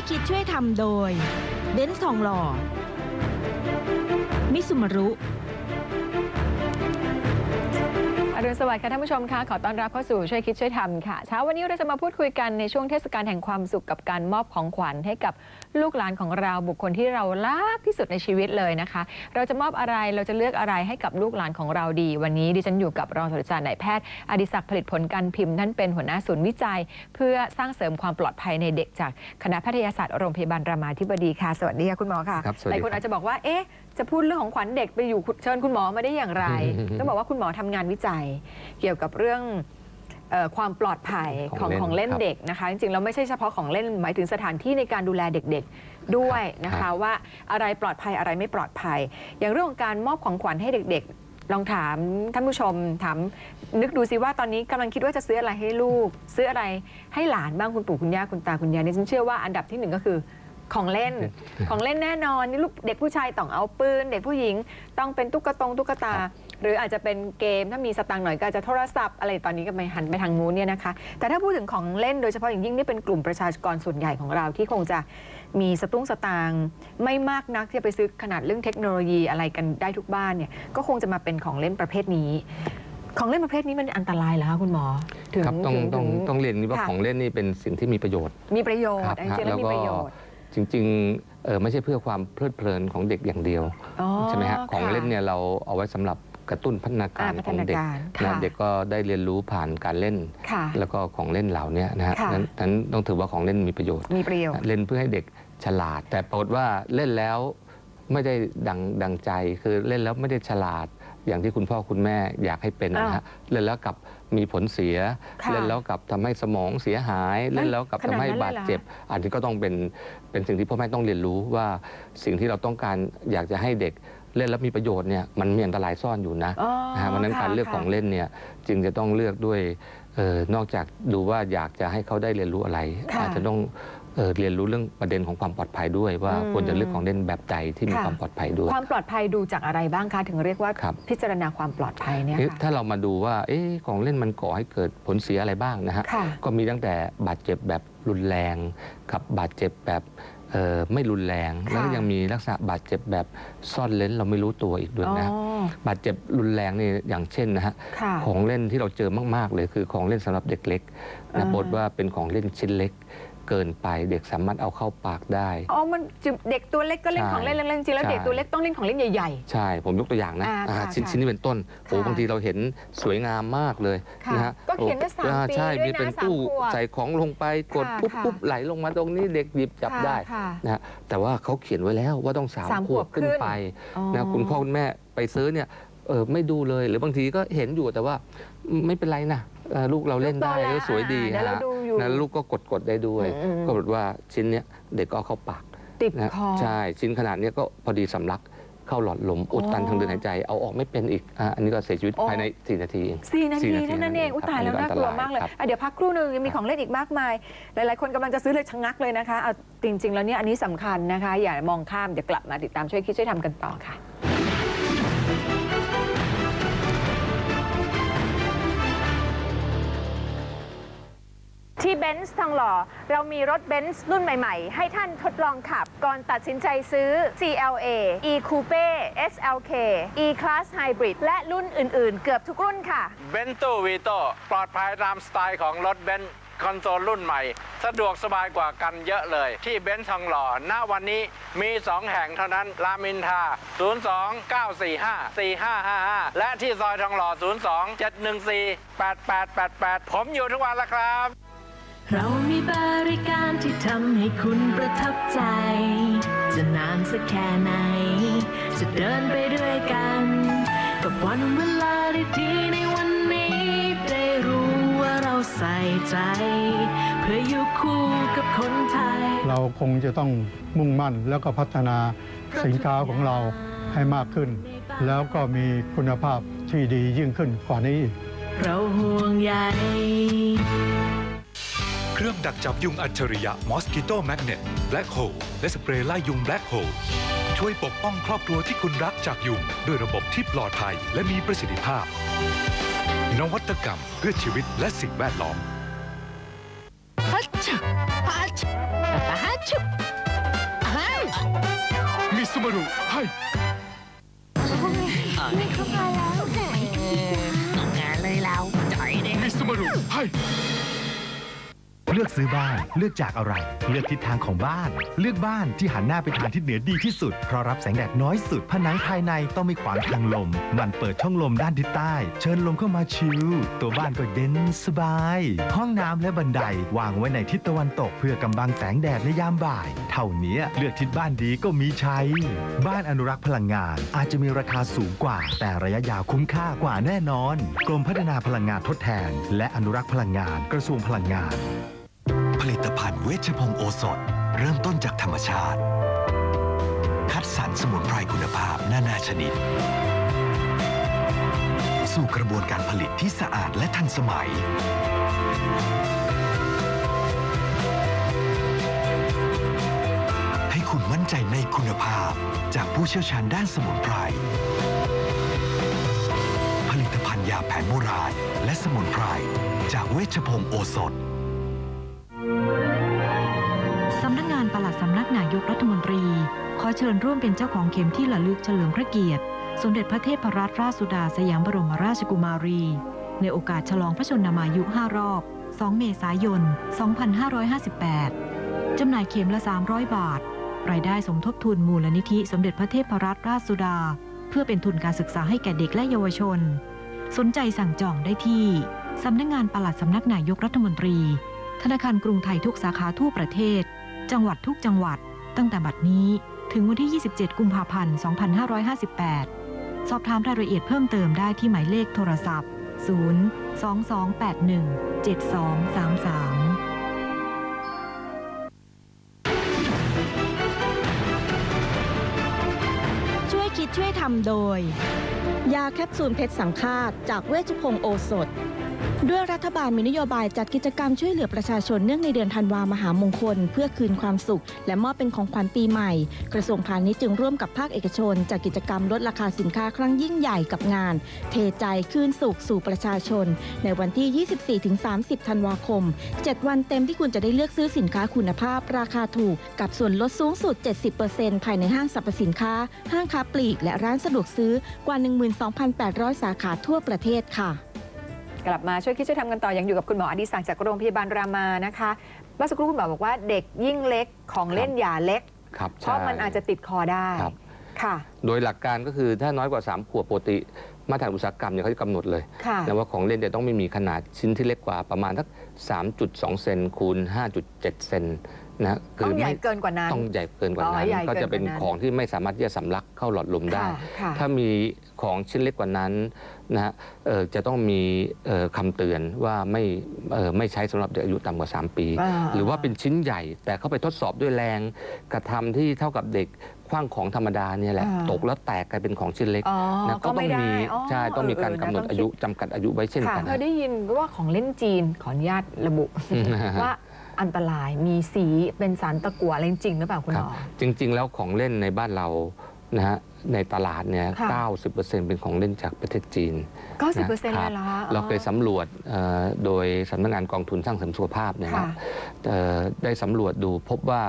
วยคิดช่วยทำโดย เบนซ์ทองหล่อ มิสุมารุ รุณสวัสดิ์ค่ะท่านผู้ชมค่ะขอต้อนรับเข้าสู่ช่วยคิดช่วยทำค่ะเช้าวันนี้เราจะมาพูดคุยกันในช่วงเทศกาลแห่งความสุขกับการมอบของขวัญให้กับลูกหลานของเราบุคคลที่เรารักที่สุดในชีวิตเลยนะคะ เราจะมอบอะไรเราจะเลือกอะไรให้กับลูกหลานของเราดี วันนี้ดิฉันอยู่กับรองศาสตราจารย์นายแพทย์อดิศักดิ์ผลิตผลการพิมพ์ท่านเป็นหัวหน้าศูนย์วิจัย เพื่อสร้างเสริมความปลอดภัยในเด็กจากคณะแพทยศาสตร์โรงพยาบาลรามาธิบดีค่ะสวัสดีค่ะคุณหมอค่ะหลายคนอาจจะบอกว่าเอ๊ะ จะพูดเรื่องของขวัญเด็กไปอยู่เชิญคุณหมอมาได้อย่างไร ต้องบอกว่าคุณหมอทำงานวิจัย เกี่ยวกับเรื่องเอ่อความปลอดภัยขขอองงเล่นของเล่นครับ เด็กนะคะ จริงๆแล้วไม่ใช่เฉพาะของเล่นหมายถึงสถานที่ในการดูแลเด็กๆด้วยนะครัคะบว่าอะไรปลอดภัยอะไรไม่ปลอดภัย อย่างเรื่องของการมอบของขวัญให้เด็กๆ ลองถามท่านผู้ชมถามนึกดูสิว่าตอนนี้กำลังคิดว่าจะซื้ออะไรให้ลูก ซื้ออะไรให้หลานบ้างคุณปู่คุณย่าคุณตาคุณยายนี่ฉันเชื่อว่าอันดับที่หนึ่งก็คือ ของเล่น ของเล่นแน่นอนนี่ลูกเด็กผู้ชายต้องเอาปืน เด็กผู้หญิงต้องเป็นตุ๊กตงตุ๊กตา หรืออาจจะเป็นเกมถ้ามีสตางค์หน่อยก็อาจจะโทรศัพท์อะไรตอนนี้ก็ไปหันไปทางนู้นเนี่ยนะคะ แต่ถ้าพูดถึงของเล่นโดยเฉพาะอย่างยิ่งนี่เป็นกลุ่มประชากรส่วนใหญ่ของเราที่คงจะมีสตุ้งสตางค์ไม่มากนักที่จะไปซื้อขนาดเรื่องเทคโนโลยีอะไรกันได้ทุกบ้านเนี่ยก็คงจะมาเป็นของเล่นประเภทนี้ ของเล่นประเภทนี้มันอันตรายเหรอคะคุณหมอถึงครับต้องถึต้องถึต้องเรียนว่าค่ะ ของเล่นนี่เป็นสิ่งที่มีประโยชน์มีประโยชครัน์จริงๆแล้วมีประโยชน์ จริงๆเออไม่ใช่เพื่อความเพลิดเพลินของเด็กอย่างเดียวอ๋อใช่ไหมฮะของค่ะเล่นเนี่ยเราเอาไว้สำหรับกระตุ้นพัฒนาการอ่าพัขฒองนาเด็กการนะค่ะเด็กก็ได้เรียนรู้ผ่านการเล่นค่ะแล้วก็ของเล่นเหล่านี้นะฮะค่ะนั้นนั้นต้องถือว่าของเล่นมีประโยชน์มีประโยชน์เล่นเพื่อให้เด็กฉลาด แต่ปรากฏว่าเล่นแล้วไม่ได้ดังดังใจคือเล่นแล้วไม่ได้ฉลาดอย่างที่คุณพ่อคุณแม่อยากให้เป็นนะฮะเล่นแล้วกลับ มีผลเสีย ค่ะเล่นแล้วกลับทำให้สมองเสียหาย เล่นแล้วกลับขนาดทำให้นั้นเลยเหรอบาดเจ็บอันนี้ก็ต้องเป็นเป็นสิ่งที่พ่อแม่ต้องเรียนรู้ว่าสิ่งที่เราต้องการอยากจะให้เด็กเล่นแล้วมีประโยชน์เนี่ยมันมีอันตรายซ่อนอยู่นะอ๋อนะฮะเพราะฉะนั้นค่ะการเลือกค่ะ ของเล่นเนี่ยจึงจะต้องเลือกด้วยเออนอกจากดูว่าอยากจะให้เขาได้เรียนรู้อะไร ค่ะ อาจจะต้อง เอ่อเรียนรู้เรื่องประเด็นของความปลอดภัยด้วย ว่าอืมควรจะเลือกของเล่นแบบใดที่มีค่ะความปลอดภัยด้วย ความปลอดภัยดูจากอะไรบ้างคะถึงเรียกว่าครับพิจารณาความปลอดภัยเนี่ยเอ๊ะค่ะถ้าเรามาดูว่าเอ๊ะของเล่นมันก่อให้เกิดผลเสียอะไรบ้างนะฮะค่ะก็มีตั้งแต่บาดเจ็บแบบรุนแรงกับบาดเจ็บแบบเอ่อไม่รุนแรงค่ะแล้วก็ยังมีลักษณะบาดเจ็บแบบซ่อนเล้นเราไม่รู้ตัวอีกด้วยอ๋อนะบาดเจ็บรุนแรงนี่อย่างเช่นนะฮะค่ะของเล่นที่เราเจอมาก ๆ เลยคือของเล่นสำหรับเด็กเล็กอ่านะบทว่าเป็นของเล่นชิ้นเล็ก เกินไป เด็กสามารถเอาเข้าปากได้ อ๋อ มันจิเด็กตัวเล็กก็เล่นใช่ของเล่นเล่นๆจริงๆแล้วใช่ เด็กตัวเล็กต้องเล่นของเล่นใหญ่ ใช่ผมยกตัวอย่างนะอ่าอ่าค่ะชิ้นค่ะชิ้นนี้เป็นต้นโอ้ค่ะบางทีเราเห็นสวยงามมากเลยค่ะนะฮะก็เขียนว่าสามอ่ปีใช่ด้วยมีนะเป็นสามตู้ขวบใส่ของลงไปกดค่ะปุ๊บค่ะ ปุ๊บไหลลงมาตรงนี้เด็กหยิบจับค่ะได้ค่ะ นะฮะแต่ว่าเขาเขียนไว้แล้วว่าต้องสามสามขวบขวบขึ้ขึ้นนไปอ๋อ นะคุณพ่อคุณแม่ไปซื้อเนี่ยเออไม่ดูเลยหรือบางทีก็เห็นอยู่แต่ว่าไม่เป็นไรนะเอ่อลูกเราเล่นได้ลูกโตแล้วแล้วสวยดีอ่าเดี๋ยวเราฮะ ดู อยู่นะลูกก็กดกดได้ด้วยอืมก็บอกว่าชิ้นเนี้ยเด็กก็เอาเข้าปากติดนะคอ ใช่ชิ้นขนาดเนี้ยก็พอดีสำลักเข้าหลอดลมอุดตันอ๋อทางเดินหายใจ เอาออกไม่เป็นอีกอะอันนี้ก็เสียชีวิตอ๋อภายใน 4 นาทีเอง สี่นาสี่ทีนาทีเท่านั้นเองนั่นเองอุ้ยตายแล้วครับน่ากลัวมากเลยครับอะเดี๋ยวพักครู่หนึ่งยังมีของเล่นอีกมากมาย หลายๆ คนกำลังจะซื้อเลยชะงักเลยนะคะเอาจริง ๆ แล้วเนี่ยอันนี้สำคัญนะคะ อย่ามองข้ามเดี๋ยวกลับมาติดตามช่วยคิดช่วยทำกันต่อค่ะ ที่เบนซ์ทองหล่อ เรามีรถเบนซ์รุ่นใหม่ๆ ให้ท่านทดลองขับ ก่อนตัดสินใจซื้อ CLA E Coupe SLK E Class Hybrid และรุ่นอื่นๆ เกือบทุกรุ่นค่ะเบนตูวีโตปลอดภัยตามสไตล์ของรถเบนซ์คอนโซลรุ่นใหม่ สะดวกสบายกว่ากันเยอะเลย ที่เบนซ์ทองหล่อณวันนี้มี 2 แห่งเท่านั้น รามอินทรา02 945 4555 และที่ซอยทองหล่อ 02 714 8888 ผมอยู่ทุกวันละครับ เรามีบริการที่ทำให้คุณประทับใจ จะนานสักแค่ไหน จะเดินไปด้วยกัน กับวันเวลาดีๆในวันนี้ ได้รู้ว่าเราใส่ใจ เพื่ออยู่คู่กับคนไทย เราคงจะต้องมุ่งมั่นแล้วก็พัฒนาสินค้าของเราให้มากขึ้น แล้วก็มีคุณภาพที่ดียิ่งขึ้นกว่านี้ เราห่วงใย เครื่องดักจับยุงอัจฉริยะ Mosquito Magnet Black Hole และสเปรย์ไล่ยุง Black Hole ช่วยปกป้องครอบครัวที่คุณรักจากยุง ด้วยระบบที่ปลอดภัยและมีประสิทธิภาพ นวัตกรรมเพื่อชีวิตและสิ่งแวดล้อมฮัชชะฮัชชะฮัชชึบอ้าวมิสมารุให้ไม่เข้ามาแล้วไหนงานเลยเราจ่อยเลยมิสมารุให้ เลือกซื้อบ้านเลือกจากอะไร เลือกทิศทางของบ้าน เลือกบ้านที่หันหน้าไปทางทิศเหนือดีที่สุด เพราะรับแสงแดดน้อยสุด ผนังภายในต้องไม่ขวางทางลม มันเปิดช่องลมด้านทิศใต้ เชิญลมเข้ามาชิลตัวบ้านก็เย็นสบาย ห้องน้ำและบันไดวางไว้ในทิศตะวันตก เพื่อกำบังแสงแดดในยามบ่าย เท่านี้เลือกทิศบ้านดีก็มีใช้บ้านอนุรักษ์พลังงาน อาจจะมีราคาสูงกว่า แต่ระยะยาวคุ้มค่ากว่าแน่นอน กรมพัฒนาพลังงานทดแทน และอนุรักษ์พลังงานกระทรวงพลังงาน ลิตภัณฑ์เวชพงศ์โอสถ เริ่มต้นจากธรรมชาติ คัดสรรสมุนไพรคุณภาพนานาชนิด สู่กระบวนการผลิตที่สะอาดและทันสมัย ให้คุณมั่นใจในคุณภาพจากผู้เชี่ยวชาญด้านสมุนไพร ผลิตภัณฑ์ยาแผนโบราณและสมุนไพรจากเวชพงศ์โอสถ สำนักนายกรัฐมนตรี ขอเชิญร่วมเป็นเจ้าของเข็มที่ระลึกเฉลิมพระเกียรติ สมเด็จพระเทพรัตนราชสุดาสยามบรมราชกุมารี ในโอกาสฉลองพระชนมายุ 5 รอบ 2 เมษายน 2558 จำหน่ายเข็มละ 300 บาท รายได้สมทบทุนมูลนิธิสมเด็จพระเทพรัตนราชสุดา เพื่อเป็นทุนการศึกษาให้แก่เด็กและเยาวชน สนใจสั่งจองได้ที่สำนักงานปลัดสำนักนายกรัฐมนตรี ธนาคารกรุงไทยทุกสาขาทั่วประเทศ จังหวัดทุกจังหวัด ตั้งแต่บัดนี้ถึงวันที่ 27 กุมภาพันธ์ 2558 สอบถามรายละเอียดเพิ่มเติมได้ที่หมายเลขโทรศัพท์ 0 2 2 8 1 7 2 3 3ช่วยคิดช่วยทำโดย ยาแคปซูลเพชรสังฆาตจากเวชพงศ์โอสถ ด้วยรัฐบาลมีนโยบายจัดกิจกรรมช่วยเหลือประชาชนเนื่องในเดือนธันวามหามงคล เพื่อคืนความสุข และมอบเป็นของขวัญปีใหม่ กระทรวงพาณิชย์จึงร่วมกับภาคเอกชนจัดกิจกรรมลดราคาสินค้าครั้งยิ่งใหญ่กับงาน เทใจคืนสุขสู่ประชาชน ในวันที่ 24-30 ธันวาคม 7 วันเต็มที่คุณจะได้เลือกซื้อสินค้าคุณภาพ ราคาถูก กับส่วนลดสูงสุด 70%ภายในห้างสรรพสินค้า ห้างค้าปลีก และร้านสะดวกซื้อกว่า 12,800 สาขาทั่วประเทศค่ะ กลับมาช่วยคิดช่วยทำกันต่อยังอยู่กับคุณหมออดิศักดิ์จากโรงพยาบาลรามานะคะเมื่อสักครู่คุณหมอบอกว่าเด็กยิ่งเล็กของเล่นอย่าเล็ก ครับเพราะใช่มันอาจจะติดคอได้ครับ ค่ะ โดยหลักการก็คือถ้าน้อยกว่า 3 ขวบปกติ มาตรฐานอุตสาหกรรมเนี่ยเขาจะกำหนดเลยค่ะนะว่าของเล่นจะต้องไม่มีขนาดชิ้นที่เล็กกว่าประมาณสัก3.2 เซนคูณ 5.7 เซนนะต้องใหญ่ไม่เกินกว่านั้นต้องใหญ่เกินกว่าอ๋อนั้นใหญ่เกินก็จะเป็นกว่านั้นของที่ไม่สามารถที่จะสำลักเข้าหลอดลมได้ค่ะค่ะถ้ามีของชิ้นเล็กกว่านั้นนะฮะเอ่อจะต้องมีเอ่อคำเตือนว่าไม่เอ่อไม่ใช้สำหรับเด็กอายุต่ำกว่า 3 ปีอ่าหรือว่าเป็นชิ้นใหญ่ แต่เข้าไปทดสอบด้วยแรงกระทำที่เท่ากับเด็ก คว้างของธรรมดาเนี่ยแหละอ่าตกแล้วแตกกลายเป็นของชิ้นเล็กอ๋อนะก็ต้ไม่องได้มีอ๋อใช่ต้องมีการกำหนดเออนะอายุจำกัดอายุไว้เช่นค่ะกันเคยได้ยินว่าของเล่นจีนขออนุญาตระบุว่าอันตรายมีสีเป็นสารตะกั่วอะไรจริงหรือเปล่าคุณคหรัมบอจริงๆ แล้วของเล่นในบ้านเรา นะฮะในตลาดเนี่ยค่ะ 90%เป็นของเล่นจากประเทศจีน 90%นะเลยครับเหรอคะเราเคยสำรวจเอ่อโดยสำนักงานกองทุนสร้างเสริมสุขภาพเนี่ยนะค่ะ เอ่อได้สำรวจดูพบว่า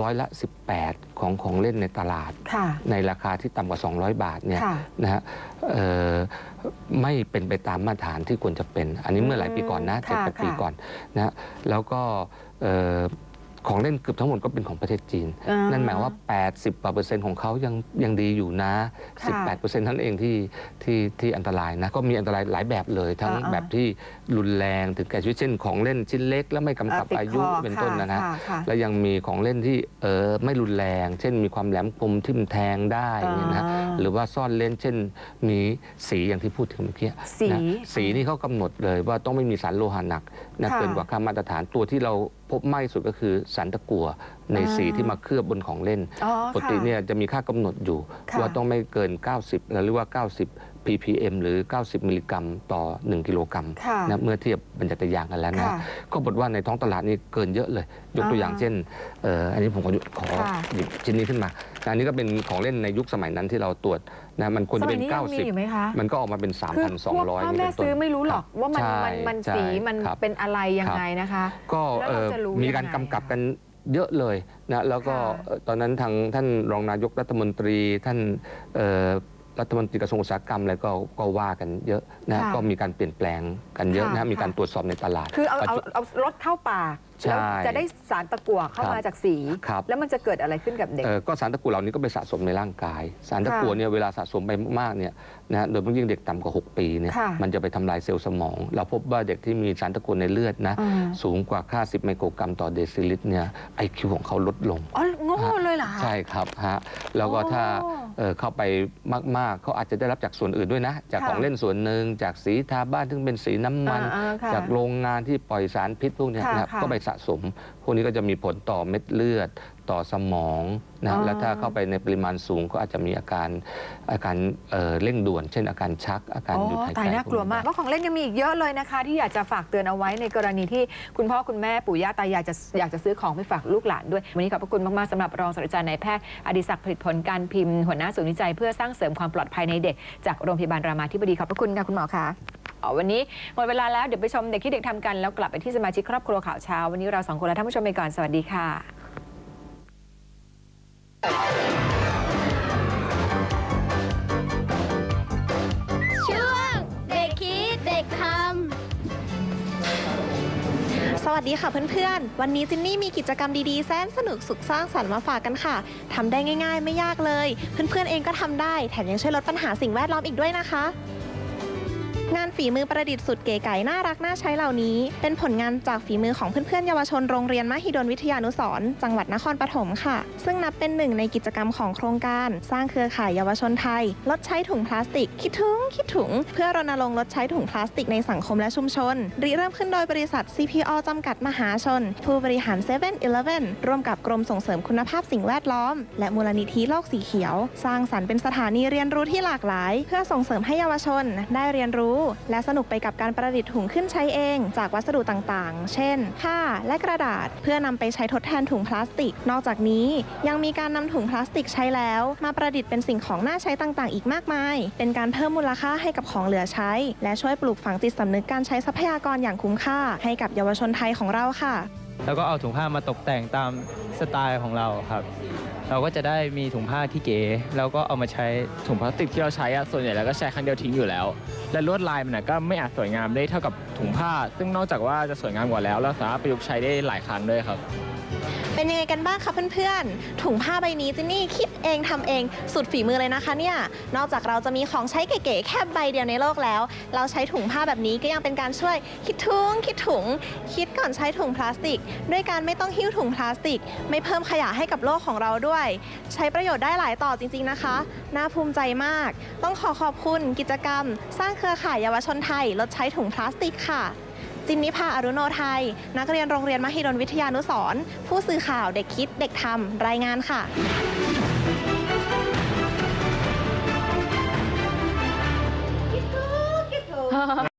ร้อยละ 18 ของของเล่นในตลาด ค่ะ ในราคาที่ต่ำกว่า 200 บาทเนี่ยค่ะ นะฮะเอ่อไม่เป็นไปตามมาตรฐานที่ควรจะเป็น อันนี้เมื่อหลายปีก่อนนะอืมเจ็ดค่ะแปดปีค่ะ ก่อนนะฮะแล้วก็เอ่อ ของเล่นเกือบทั้งหมดก็เป็นของประเทศจีน อ่านั่นหมายว่า 80กว่าเปอร์เซ็นต์ของเขายังยังดีอยู่นะ ค่ะ18เปอร์เซ็นต์ท่านเองที่ที่ที่อันตรายนะ ก็มีอันตรายหลายแบบเลย ทั้งอ่าๆแบบที่รุนแรงถึงแก่ชีวิตเช่นของเล่นชิ้นเล็ก และไม่กำกับติดอายุคเป็นต้นนะนะค่ค่ แล้วยังมีของเล่นที่เออไม่รุนแรง เช่นมีความแหลมคมทิ่มแทงได้เนี่ยนะอ่าหรือว่าซ่อนเล่นเช่นมีสีอย่างที่พูดถึงเมื่อกี้สีนะสีนี่เขากำหนดเลยว่าต้องไม่มีสารโลหะหนักนะค่ะเกินกว่าค่ามาตรฐานตัวที่เรา พบมากที่สุดก็คือสารตะกั่วในอ่าสีที่มาเคลือบบนของเล่นอ๋อปกติค่ะเนี่ยจะมีค่ากำหนดอยู่ค่ะว่าต้องไม่เกิน 90 หรือว่า 90 ppm หรือ 90 มิลลิกรัมต่อ 1 กิโลกรัมค่ะนะเมื่อเทียบบรรจัตยางกันแล้วนะค่ะก็บอกว่าในท้องตลาดนี่เกินเยอะเลย ยกตัวอย่างอ่าเช่นเอ่ออันนี้ผมขอขอค่ะหยิบชิ้นนี้ขึ้นมา อันนี้ก็เป็นของเล่นในยุคสมัยนั้นที่เราตรวจนะมันควรสจะมัเป็ยนนี้ยังมีอยู่ไหมคะ90 มันก็ออกมาเป็นคือพวก3,200พ่อนี่แม่เป็นต้นซื้อไม่รู้หรอกว่ามันใช่มันมันใช่สีมันครับเป็นอะไรยังไงนะคะ ก็แล้วเอ่เราอจะรู้มีการยังไงกำกับกันเยอะเลยนะแล้วก็ค่ะเอ่อตอนนั้นทางท่านรองนายกรัฐมนตรีท่านเอ่อ รัฐมนตรีกระทรวงอุตสาหกรรมอะไรก็ก็ว่ากันเยอะนะค่ะก็มีการเปลี่ยนแปลงกันเยอะค่ะนะมีการค่ะ ตรวจสอบในตลาด คือเอาเอาปัจจุเอารถเข้าปากใช่แล้วจะได้สารตะกั่วเข้าครับมาจากสี ครับ แล้วมันจะเกิดอะไรขึ้นกับเด็ก เอ่อก็สารตะกั่วเหล่านี้ก็ไปสะสมในร่างกาย สารตะกั่วค่ะเนี่ยเวลาสะสมไปมากๆเนี่ยนะโดยเฉพาะยิ่งเด็กต่ำกว่า 6 ปีเนี่ยค่ะ มันจะไปทำลายเซลล์สมอง เราพบว่าเด็กที่มีสารตะกั่วในเลือดนะอ่าสูงกว่าค่า 10 ไมโครกรัมต่อเดซิลิตรเนี่ยไอคิวของเขาลดลง อ๋อโง่เลยเหรอคะ ใช่ครับฮะแล้วก็อ๋อถ้าเอ่อ เข้าไปมากๆ เขาอาจจะได้รับจากส่วนอื่นด้วยนะ จากค่ะของเล่นส่วนหนึ่งจากสีทาบ้านซึ่งเป็นสีน้ำมันอ่าๆค่ะจากโรงงานที่ปล่อยสารพิษพวกเนี้ยค่ะนะครับค่ะก็ไปสะสม พวกนี้ก็จะมีผลต่อเม็ดเลือด ต่อสมองอ๋นะอแล้วถ้าเข้าไปในปริมาณสูงก็อาจจะมีอาการอาการเอ่อเร่งด่วน เช่นอาการชักอาการอ๋อหยุดหายใจตายน่ากลัวมากว่าของเล่นยังมีอีกเยอะเลยนะคะ ที่อยากจะฝากเตือนเอาไว้ในกรณีที่คุณพ่อคุณแม่ปู่ย่าตายายจะอยากจะซื้อของไปฝากลูกหลานด้วย วันนี้ขอบพระคุณมากๆสำหรับรองศาสตราจารย์นายแพทย์อดิศักดิ์ผลิตผลการพิมพ์หัวหน้าศูนย์วิจัยเพื่อสร้างเสริมความปลอดภัยในเด็กจากโรงพยาบาลรามาธิบดีขอบพระคุณค่ะคุณหมอคะอ๋อวันนี้หมดเวลาแล้วเดี๋ยวไปชมเด็กที่เด็กทำกันแล้วกลับไปที่สมาชิกครอบครัวข่าวเช้า วันนี้เราสองคนและท่านผู้ชมไปก่อนสวัสดีค่ะ ช่วงเด็กคิดเด็กทำสวัสดีค่ะเพื่อนๆ วันนี้จินนี่มีกิจกรรมดีๆ แสนสนุกสุขสร้างสรรค์มาฝากกันค่ะ ทำได้ง่ายๆ ไม่ยากเลย เพื่อนๆเองก็ทำได้ แถมยังช่วยลดปัญหาสิ่งแวดล้อมอีกด้วยนะคะ งานฝีมือประดิษฐ์สุดเก๋ไก๋น่ารักน่าใช้เหล่านี้ เป็นผลงานจากฝีมือของเพื่อนๆเยาวชนโรงเรียนมหิดลวิทยานุสรณ์จังหวัดนครปฐมค่ะ ซึ่งนับเป็นหนึ่งในกิจกรรมของโครงการ สร้างเครือข่ายเยาวชนไทย ลดใช้ถุงพลาสติก คิดถึงคิดถุง เพื่อรณรงค์ลดใช้ถุงพลาสติกในสังคมและชุมชนริเริ่มขึ้นโดยบริษัท CPO จำกัดมหาชน ผู้บริหาร7 e เ e ่ e อร่วมกับกรมส่งเสริมคุณภาพสิ่งแวดล้อม และมูลนิธิโลกสีเขียว สร้างสรรค์เป็นสถานีเรียนรู้ที่หลากหลาย เพื่อส่งเสริมให้เยาวชน ได้เรียนรู้และสนุกไปกับการประดิษฐ์ถุงขึ้นใช้เอง จากวัสดุต่างๆ เช่น ผ้าและกระดาษ เพื่อนำไปใช้ทดแทนถุงพลาสติก นอกจากนี้ยังมีการนำถุงพลาสติกใช้แล้ว มาประดิษฐ์เป็นสิ่งของน่าใช้ต่างๆ อีกมากมาย เป็นการเพิ่มมูลค่าให้กับของเหลือใช้ และช่วยปลูกฝังจิตสำนึกการใช้ทรัพยากรอย่างคุ้มค่า ให้กับเยาวชนไทยของเราค่ะ แล้วก็เอาถุงผ้ามาตกแต่งตามสไตล์ของเราครับ เราก็จะได้มีถุงผ้าที่เก๋แล้วก็เอามาใช้ถุงพลาสติกที่เราใช้อะส่วนใหญ่แล้วก็ใช้ครั้งเดียวทิ้งอยู่แล้ว และลวดลายมันอะก็ไม่อาจสวยงามได้เท่ากับถุงผ้า ซึ่งนอกจากว่าจะสวยงามกว่าแล้ว เราสามารถประยุกต์ใช้ได้หลายครั้งด้วยครับ เป็นยังไงกันบ้างคะเพื่อนๆ ถุงผ้าใบนี้จินนี่คิดเองทำเองสุดฝีมือเลยนะคะเนี่ย นอกจากเราจะมีของใช้เก๋ๆแค่ใบเดียวในโลกแล้ว เราใช้ถุงผ้าแบบนี้ก็ยังเป็นการช่วยคิดถุงคิดถุง คิดก่อนใช้ถุงพลาสติก ด้วยการไม่ต้องหิ้วถุงพลาสติก ไม่เพิ่มขยะให้กับโลกของเราด้วย ใช้ประโยชน์ได้หลายต่อจริง ๆนะคะ น่าภูมิใจมาก ต้องขอขอบคุณกิจกรรม สร้างเครือข่ายเยาวชนไทยลดใช้ถุงพลาสติกค่ะ จินนิพาอรุโนไทย นักเรียนโรงเรียนมหิดลวิทยานุสรผู้สื่อข่าวเด็กคิดเด็กทำรายงานค่ะ